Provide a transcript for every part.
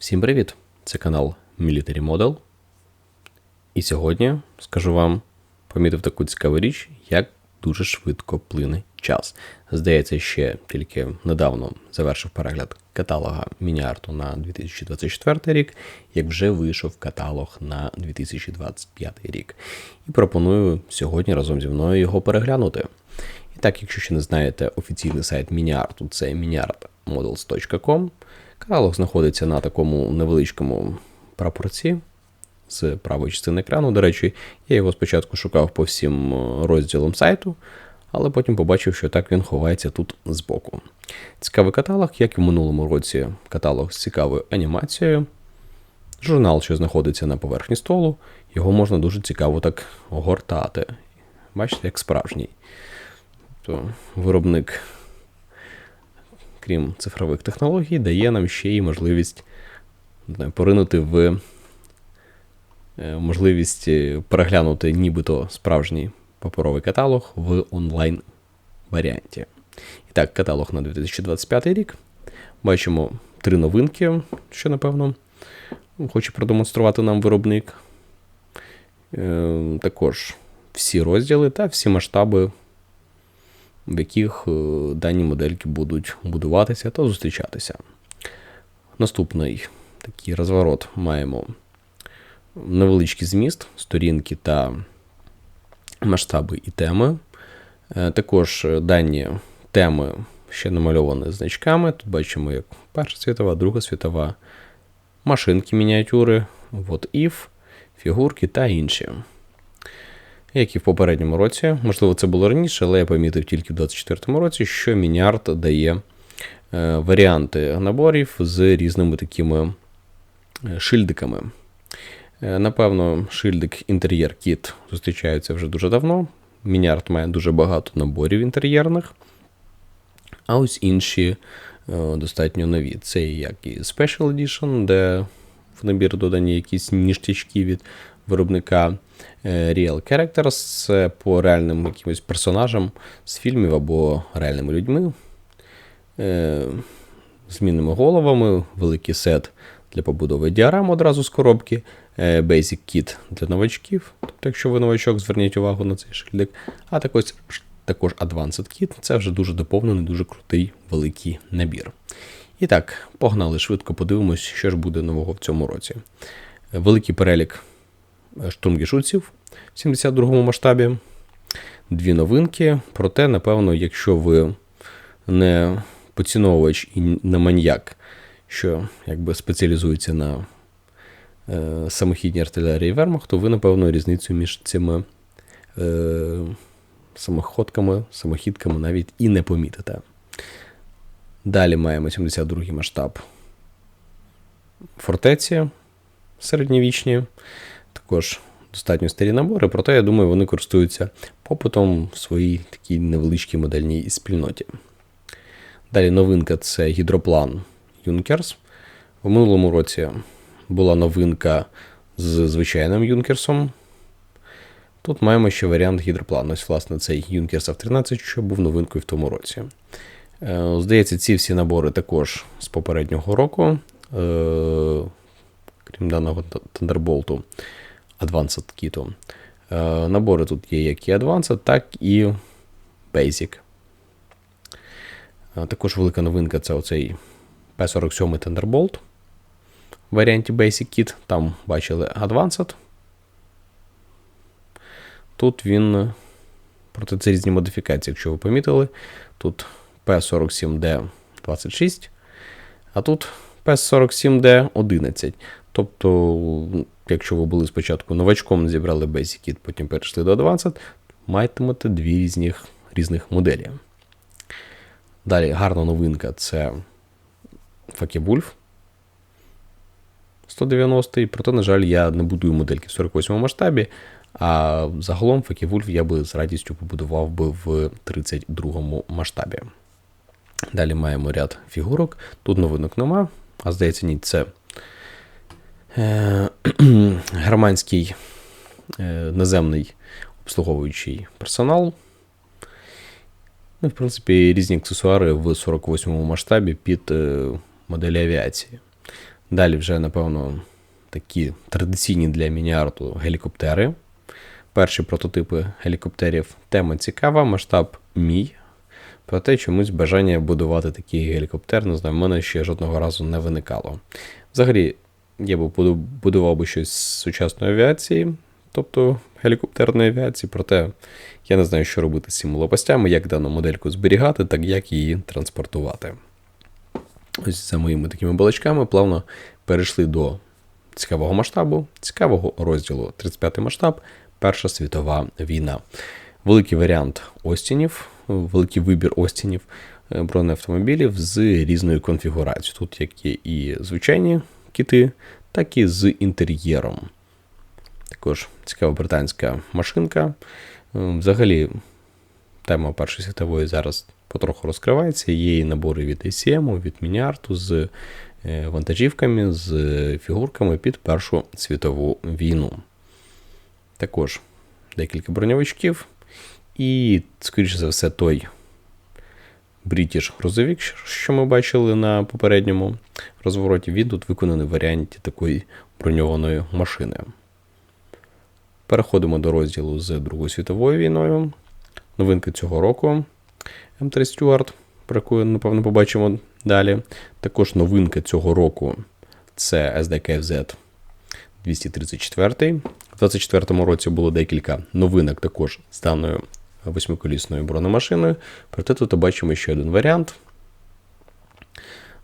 Всім привіт! Це канал Military Model. І сьогодні скажу вам, помітив таку цікаву річ, як дуже швидко плине час. Здається, ще тільки недавно завершив перегляд каталога Мініарту на 2024 рік, як вже вийшов каталог на 2025 рік. І пропоную сьогодні разом зі мною його переглянути. І так, якщо ще не знаєте, офіційний сайт Мініарту це miniartmodels.com. Каталог знаходиться на такому невеличкому прапорці з правої частини екрану. До речі, я його спочатку шукав по всім е, розділам сайту, але потім побачив, що так він ховається тут збоку. Цікавий каталог, як і в минулому році, каталог з цікавою анімацією. Журнал, що знаходиться на поверхні столу, його можна дуже цікаво так гортати. Бачите, як справжній. То виробник крім цифрових технологій, дає нам ще й можливість знаю, поринути в е, можливість е, переглянути нібито справжній паперовий каталог в онлайн варіанті. І так, каталог на 2025 рік. Бачимо три новинки, що, напевно, хоче продемонструвати нам виробник. Е, також всі розділи та всі масштаби в яких е, дані модельки будуть будуватися та зустрічатися. Наступний такий розворот маємо невеличкий зміст, сторінки та масштаби і теми. Е, також дані теми ще намальовані значками. Тут бачимо, як Перша світова, Друга світова, машинки мініатюри, what if, фігурки та інші як і в попередньому році. Можливо, це було раніше, але я помітив тільки в 2024 році, що Мініарт дає е, варіанти наборів з різними такими е, шильдиками. Е, напевно, шильдик інтер'єр кіт зустрічається вже дуже давно. Мініарт має дуже багато наборів інтер'єрних. А ось інші достатньо нові. Це як і Special Edition, де в набір додані якісь ніштячки від виробника. Е, Real Characters по реальним якимось персонажам з фільмів або реальними людьми, е, змінними головами, великий сет для побудови діарам одразу з коробки, е, Basic Kit для новачків. Тобто, якщо ви новачок, зверніть увагу на цей шильдик. А також також Advanced Kit це вже дуже доповнений, дуже крутий великий набір. І так, погнали швидко, подивимось, що ж буде нового в цьому році. Великий перелік штурмгішутців в 72-му масштабі. Дві новинки. Проте, напевно, якщо ви не поціновувач і не маньяк, що якби спеціалізується на е, самохідній артилерії Вермах, то ви, напевно, різницю між цими е, самоходками, самохідками навіть і не помітите. Далі маємо 72-й масштаб фортеці середньовічні також достатньо старі набори, проте, я думаю, вони користуються попитом в своїй такій невеличкій модельній спільноті. Далі новинка це гідроплан Юнкерс. В минулому році була новинка з звичайним Юнкерсом. Тут маємо ще варіант гідроплану. Ось, власне, цей Юнкерс F13, що був новинкою в тому році. Е, здається, ці всі набори також з попереднього року, е, крім даного Thunderbolt, Advanced Kit. Е, набори тут є як і Advanced, так і Basic. Е, також велика новинка це оцей P47 Thunderbolt в варіанті Basic Kit. Там бачили Advanced. Тут він, проте це різні модифікації, якщо ви помітили. Тут P47D26, а тут P47D11. Тобто якщо ви були спочатку новачком, зібрали Basic Kit, потім перейшли до Advanced, матимете дві різних, різних моделі. Далі гарна новинка це Факебульф 190 проте, на жаль, я не будую модельки в 48 масштабі, а загалом Факевульф я би з радістю побудував би в 32 масштабі. Далі маємо ряд фігурок. Тут новинок нема, а здається, ні, це германський е, наземний обслуговуючий персонал. Ну, В принципі, різні аксесуари в 48 му масштабі під е, моделі авіації. Далі вже, напевно, такі традиційні для міні-арту гелікоптери. Перші прототипи гелікоптерів. Тема цікава, масштаб мій. Проте чомусь бажання будувати такий гелікоптер, не знаю, в мене ще жодного разу не виникало. Взагалі, я б будував би щось з сучасної авіації, тобто гелікоптерної авіації, проте я не знаю, що робити з цими лопастями, як дану модельку зберігати, так як її транспортувати. Ось за моїми такими балачками плавно перейшли до цікавого масштабу, цікавого розділу 35 масштаб, Перша світова війна. Великий варіант Остінів, великий вибір Остінів е, бронеавтомобілів з різною конфігурацією. Тут як є і звичайні кити, так і з інтер'єром. Також цікава британська машинка. Е, взагалі, тема Першої світової зараз потроху розкривається. Є і набори від ACM, від Мініарту з е, вантажівками, з фігурками під Першу світову війну. Також декілька броньовичків. І, скоріше за все, той British грузовик, що ми бачили на попередньому розвороті, він тут виконаний в варіанті такої броньованої машини. Переходимо до розділу з Другою світовою війною. Новинка цього року М3 Stuart, про яку, напевно, побачимо далі. Також новинка цього року це SDKFZ 234. У 2024 році було декілька новинок також з даною восьмиколісною бронемашиною. Проте тут бачимо ще один варіант.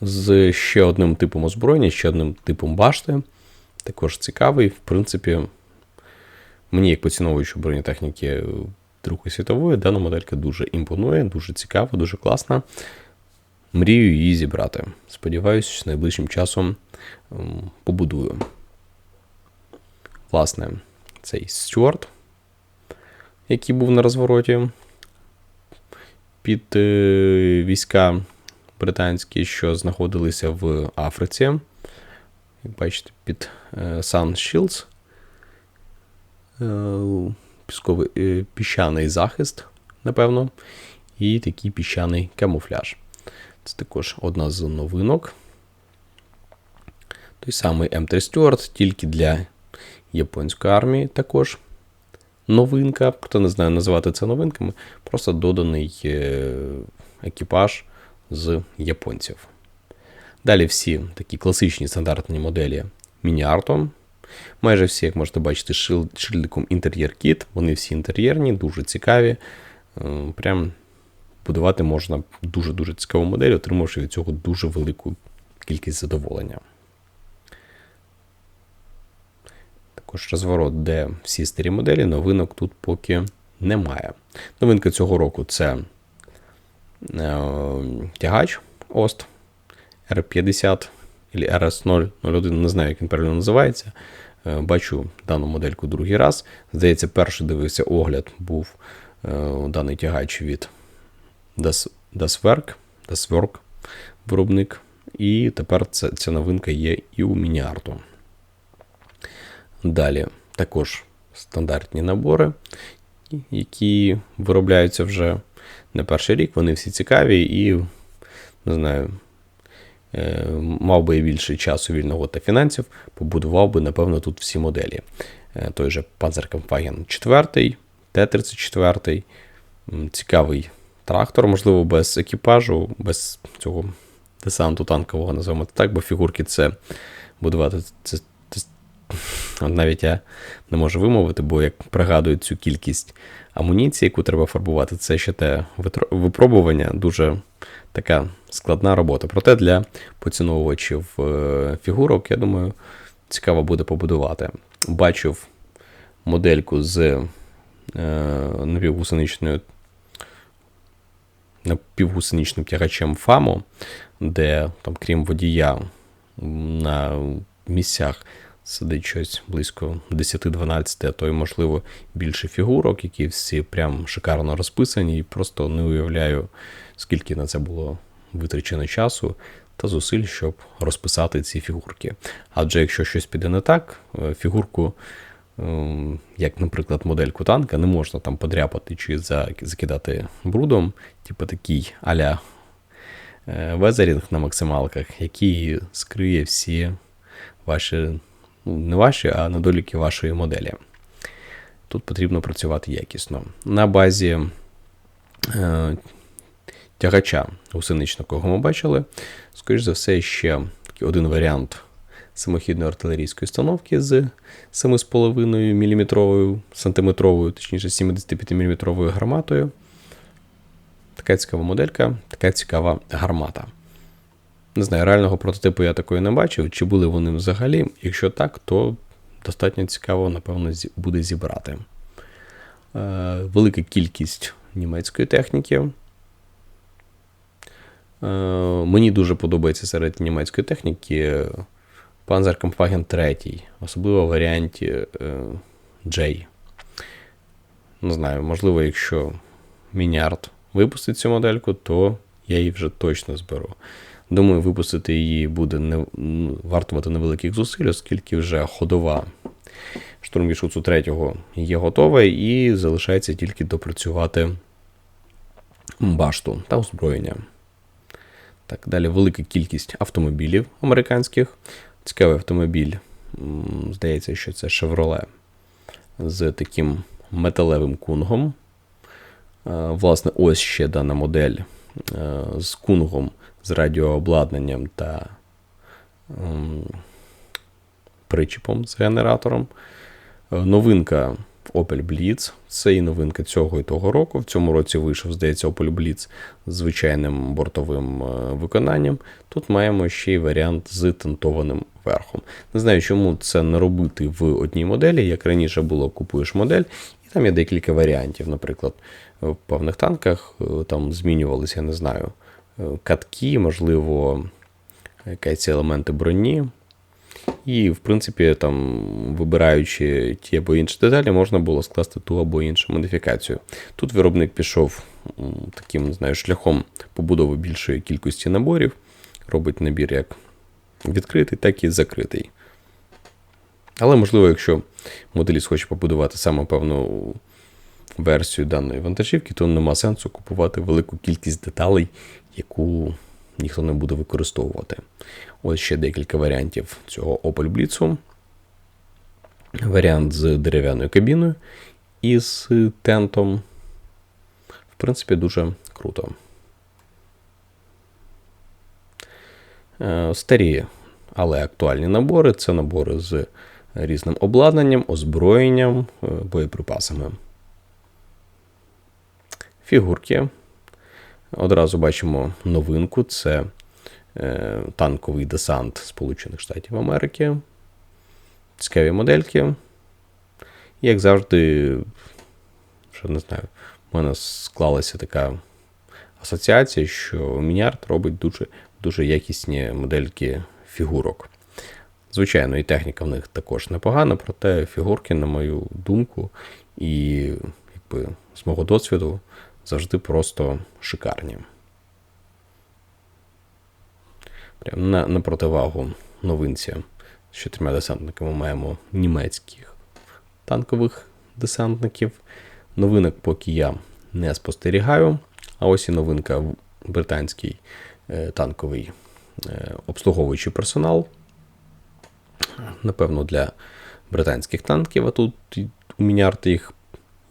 З ще одним типом озброєння, ще одним типом башти. Також цікавий. В принципі, мені, як поціновуючу бронетехніки Другої світової, дана моделька дуже імпонує, дуже цікава, дуже класна. Мрію її зібрати. Сподіваюся, найближчим часом побудую. Власне, цей Стюарт, який був на розвороті під е, війська британські, що знаходилися в Африці. Як бачите, під е, Sun Shields. Е, пісковий піщаний захист, напевно, і такий піщаний камуфляж. Це також одна з новинок. Той самий М3 Stewart, тільки для японської армії також новинка, проте не знаю називати це новинками, просто доданий е, екіпаж з японців. Далі всі такі класичні стандартні моделі міні-артом. Майже всі, як можете бачити, шильдиком інтер'єр кіт. Вони всі інтер'єрні, дуже цікаві. Е, прям будувати можна дуже-дуже цікаву модель, отримавши від цього дуже велику кількість задоволення. Також розворот, де всі старі моделі, новинок тут поки немає. Новинка цього року це е, тягач Ост R50 або RS001, не знаю, як він правильно називається. Е, бачу дану модельку другий раз. Здається, перший дивився огляд, був е, даний тягач від Daswerk, Daswerk виробник. І тепер ця, ця новинка є і у Мініарту. Далі також стандартні набори, які виробляються вже не перший рік, вони всі цікаві і, не знаю, е, мав би більше часу вільного та фінансів, побудував би, напевно, тут всі моделі. Е, той же Panzerkampfwagen 4, Т-34, цікавий трактор, можливо, без екіпажу, без цього десанту танкового, називаємо так, бо фігурки це будувати це навіть я не можу вимовити, бо як пригадую цю кількість амуніції, яку треба фарбувати, це ще те випробування, дуже така складна робота. Проте для поціновувачів е, фігурок, я думаю, цікаво буде побудувати. Бачив модельку з е, напівгусеничною напівгусеничним тягачем ФАМО, де, там, крім водія, на місцях сидить щось близько 10-12, а то й, можливо, більше фігурок, які всі прям шикарно розписані, і просто не уявляю, скільки на це було витрачено часу та зусиль, щоб розписати ці фігурки. Адже якщо щось піде не так, е, фігурку. Ем, як, наприклад, модельку танка, не можна там подряпати чи закидати брудом, типу такий аля е, везерінг на максималках, який скриє всі ваші, не ваші, а недоліки вашої моделі. Тут потрібно працювати якісно. На базі е, тягача гусеничного, кого ми бачили, скоріш за все, ще один варіант самохідної артилерійської установки з 7,5 мм сантиметровою, точніше 75 мм гарматою. Така цікава моделька, така цікава гармата. Не знаю, реального прототипу я такої не бачив, чи були вони взагалі. Якщо так, то достатньо цікаво, напевно, буде зібрати. Е, велика кількість німецької техніки. Е, мені дуже подобається серед німецької техніки Panzerkampfwagen 3, особливо в варіанті е, J. Не знаю, можливо, якщо Мінярд випустить цю модельку, то я її вже точно зберу. Думаю, випустити її буде не, вартувати невеликих зусиль, оскільки вже ходова штурмвішуцу 3 є готова, і залишається тільки допрацювати башту та озброєння. Так, Далі велика кількість автомобілів американських. Цікавий автомобіль. Здається, що це Chevrolet з таким металевим кунгом. Власне, ось ще дана модель з кунгом, з радіообладнанням та причіпом з генератором. Новинка Opel Blitz. Це і новинка цього і того року. В цьому році вийшов, здається, Opel Blitz з звичайним бортовим виконанням. Тут маємо ще й варіант з тентованим верхом. Не знаю, чому це не робити в одній моделі. Як раніше було, купуєш модель, і там є декілька варіантів. Наприклад, в певних танках е, там змінювалися, я не знаю, е, катки, можливо, якісь елементи броні. І, в принципі, там, вибираючи ті або інші деталі, можна було скласти ту або іншу модифікацію. Тут виробник пішов таким знаю, шляхом побудови більшої кількості наборів, робить набір як відкритий, так і закритий. Але, можливо, якщо моделіст хоче побудувати саме певну версію даної вантажівки, то нема сенсу купувати велику кількість деталей, яку ніхто не буде використовувати. Ось ще декілька варіантів цього Opel Blitz. Варіант з дерев'яною кабіною і з тентом. В принципі, дуже круто. Е, старі, але актуальні набори це набори з різним обладнанням, озброєнням, е, боєприпасами. Фігурки. Одразу бачимо новинку: це е, танковий десант Сполучених Штатів Америки. Цікаві модельки. Як завжди, що не знаю, в мене склалася така асоціація, що Мінярд робить дуже дуже якісні модельки фігурок. Звичайно, і техніка в них також непогана, проте фігурки, на мою думку, і якби, з мого досвіду завжди просто шикарні. Прямо на, на противагу новинці з чотирма десантниками маємо німецьких танкових десантників. Новинок поки я не спостерігаю. А ось і новинка британський е, танковий е, обслуговуючий персонал. Напевно, для британських танків, а тут у мінярти їх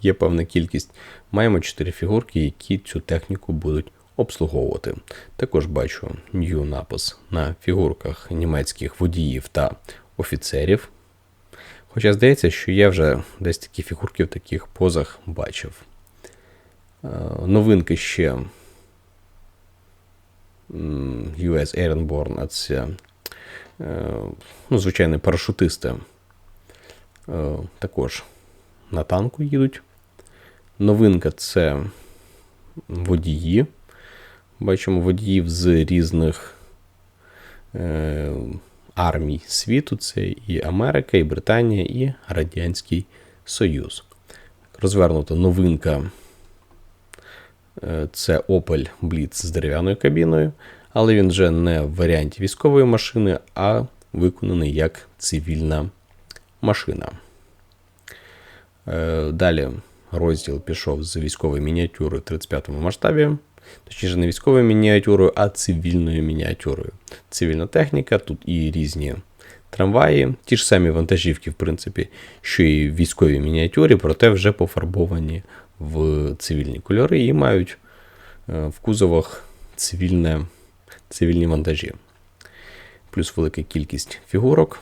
є певна кількість. Маємо 4 фігурки, які цю техніку будуть обслуговувати. Також бачу new напис на фігурках німецьких водіїв та офіцерів. Хоча здається, що я вже десь такі фігурки в таких позах бачив. Е, новинки ще US Airborne, а це, е, ну, звичайно, парашутисти е, також на танку їдуть. Новинка це водії. Бачимо водіїв з різних е, армій світу. Це і Америка, і Британія, і Радянський Союз. Розвернута новинка е, це Opel Blitz з дерев'яною кабіною, але він вже не в варіанті військової машини, а виконаний як цивільна машина. Е, далі розділ пішов з військової мініатюри в 35 му масштабі. Точніше, не військовою мініатюрою, а цивільною мініатюрою. Цивільна техніка, тут і різні трамваї, ті ж самі вантажівки, в принципі, що і в військовій мініатюрі, проте вже пофарбовані в цивільні кольори і мають е, в кузовах цивільне, цивільні вантажі. Плюс велика кількість фігурок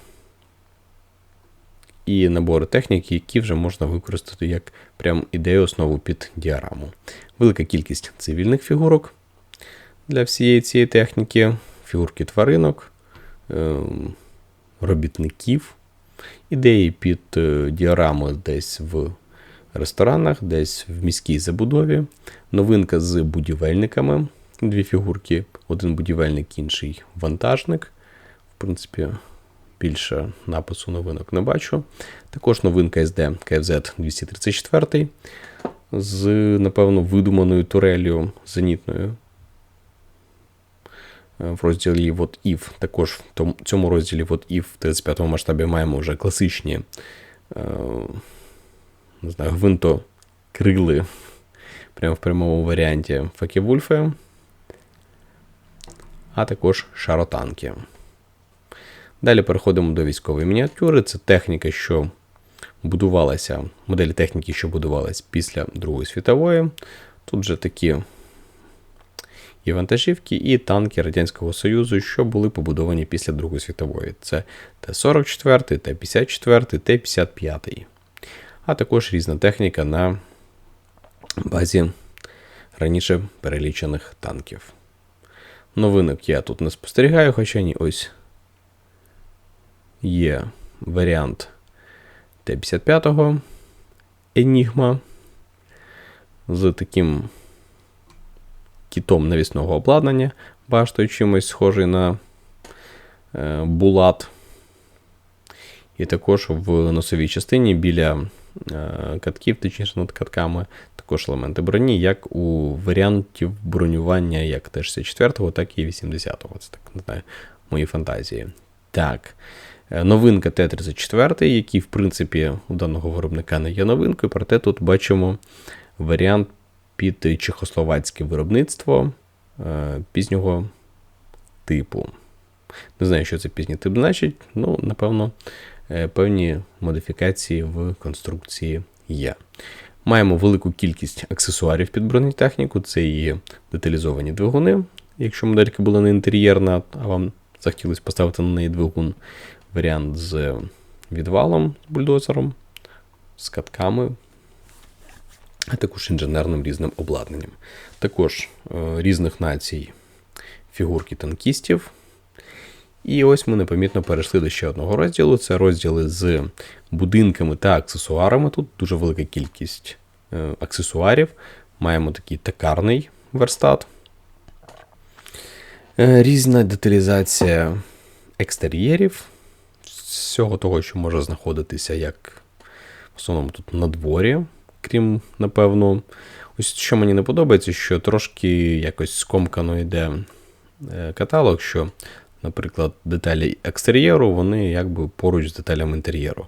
і набори техніки, які вже можна використати як прям ідею основу під діараму. Велика кількість цивільних фігурок для всієї цієї техніки, фігурки тваринок, ем, робітників, ідеї під е, діарами десь в ресторанах, десь в міській забудові, новинка з будівельниками. Дві фігурки, один будівельник, інший вантажник. В принципі, більше напису новинок не бачу. Також новинка SD KFZ 234 з, напевно, видуманою турелью зенітною. Е, в розділі What If. Також в цьому розділі What If в 35 му масштабі маємо вже класичні е, не знаю, гвинтокрили прямо в прямому варіанті Факівульфи, а також шаротанки. Далі переходимо до військової мініатюри. Це техніка, що будувалася, моделі техніки, що будувалась після Другої світової. Тут вже такі і вантажівки, і танки Радянського Союзу, що були побудовані після Другої світової. Це Т-44, Т-54, Т-55. А також різна техніка на базі раніше перелічених танків. Новинок я тут не спостерігаю, хоча ні ось є варіант Т-55 Енігма з таким кітом навісного обладнання, баштою чимось схожий на е, булат. І також в носовій частині біля е, катків, точніше над катками, також елементи броні, як у варіантів бронювання як Т-64, так і 80-го. Це так не знаю, мої фантазії. Так. Е, новинка Т-34, який, в принципі, у даного виробника не є новинкою, проте тут бачимо варіант під чехословацьке виробництво е, пізнього типу. Не знаю, що це пізній тип значить, ну, напевно, е, певні модифікації в конструкції є. Маємо велику кількість аксесуарів під бронетехніку, це і деталізовані двигуни. Якщо моделька була не інтер'єрна, а вам захотілося поставити на неї двигун, варіант з відвалом, з бульдозером, з катками, а також інженерним різним обладнанням. Також е, різних націй фігурки танкістів. І ось ми непомітно перейшли до ще одного розділу. Це розділи з будинками та аксесуарами. Тут дуже велика кількість е, аксесуарів. Маємо такий токарний верстат. Е, різна деталізація екстер'єрів. Всього того, що може знаходитися як в основному тут на дворі крім, напевно, ось що мені не подобається, що трошки якось скомкано йде е, каталог, що, наприклад, деталі екстер'єру, вони якби поруч з деталями інтер'єру.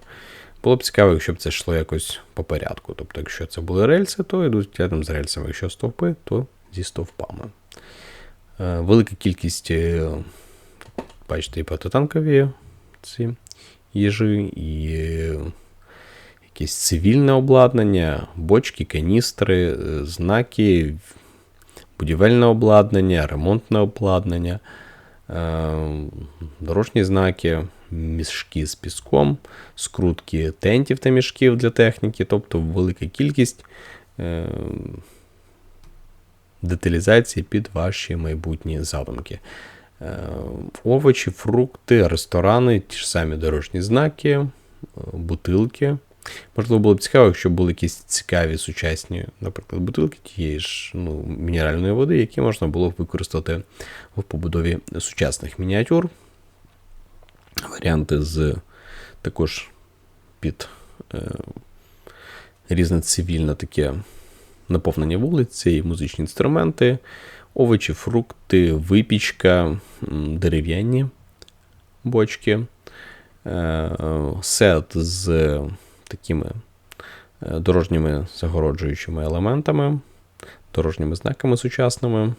Було б цікаво, якщо б це йшло якось по порядку. Тобто, якщо це були рельси, то йдуть рядом з рельсами. Якщо стовпи, то зі стовпами. Е, велика кількість, е, бачите, і протитанкові ці їжі, і якесь цивільне обладнання, бочки, каністри, е, знаки, будівельне обладнання, ремонтне обладнання, е, дорожні знаки, мішки з піском, скрутки тентів та мішків для техніки, тобто велика кількість е, деталізації під ваші майбутні задумки. Овочі, фрукти, ресторани, ті ж самі дорожні знаки, бутилки. Можливо, було б цікаво, якщо були якісь цікаві сучасні, наприклад, бутилки тієї ж ну, мінеральної води, які можна було б використати в побудові сучасних мініатюр. Варіанти з також під е, різне цивільне таке наповнення вулиці, і музичні інструменти, овочі, фрукти, випічка, дерев'яні бочки, е, сет з такими е, дорожніми загороджуючими елементами, дорожніми знаками сучасними,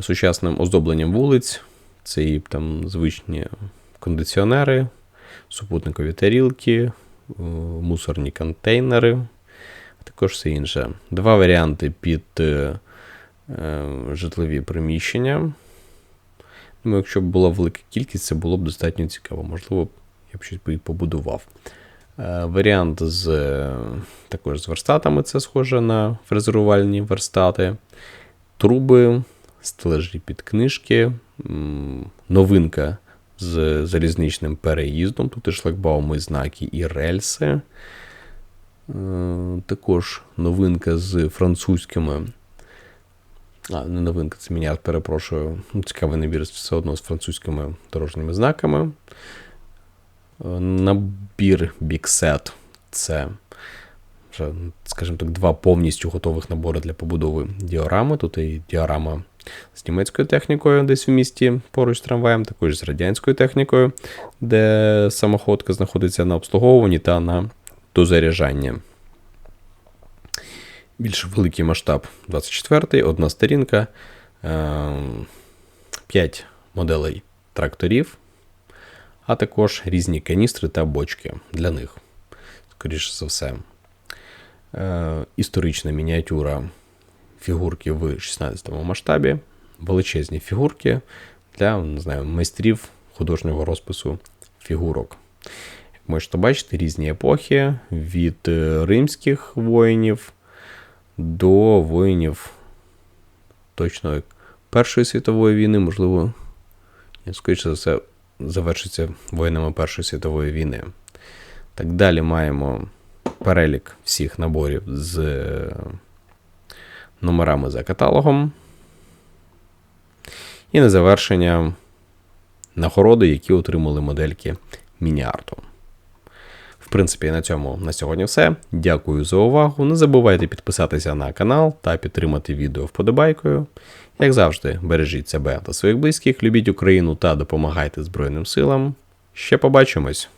сучасним оздобленням вулиць. Це і там звичні кондиціонери, супутникові тарілки, е, мусорні контейнери, а також все інше. Два варіанти під житлові приміщення. Думаю, якщо б була велика кількість, це було б достатньо цікаво. Можливо, я б щось побудував. Е, Варіант з е, також з верстатами, це схоже на фрезерувальні верстати, труби, стележі під книжки, новинка з залізничним переїздом, тут і шлагбауми, знаки і рельси. Е, Також новинка з французькими. А, не новинка, це міняр, перепрошую. Ну, Цікавий набір все одно з французькими дорожніми знаками. Е, Набір Big це, вже, скажімо так, два повністю готових набори для побудови діорами. Тут і діорама з німецькою технікою, десь в місті поруч з трамваєм, також з радянською технікою, де самоходка знаходиться на обслуговуванні та на дозаряджанні. Більш великий масштаб 24-й, одна сторінка, 5 моделей тракторів, а також різні каністри та бочки для них, скоріше за все. Е, Історична мініатюра фігурки в 16 му масштабі, величезні фігурки для не знаю, майстрів художнього розпису фігурок. Як можете бачити, різні епохи від е, римських воїнів до воїнів точно Першої світової війни, можливо, скоріше за все, завершиться воїнами Першої світової війни. Так далі маємо перелік всіх наборів з е, номерами за каталогом. І на завершення нагороди, які отримали модельки міні-арту. Принципі, на цьому на сьогодні все. Дякую за увагу. Не забувайте підписатися на канал та підтримати відео вподобайкою. Як завжди, бережіть себе та своїх близьких, любіть Україну та допомагайте Збройним силам. Ще побачимось!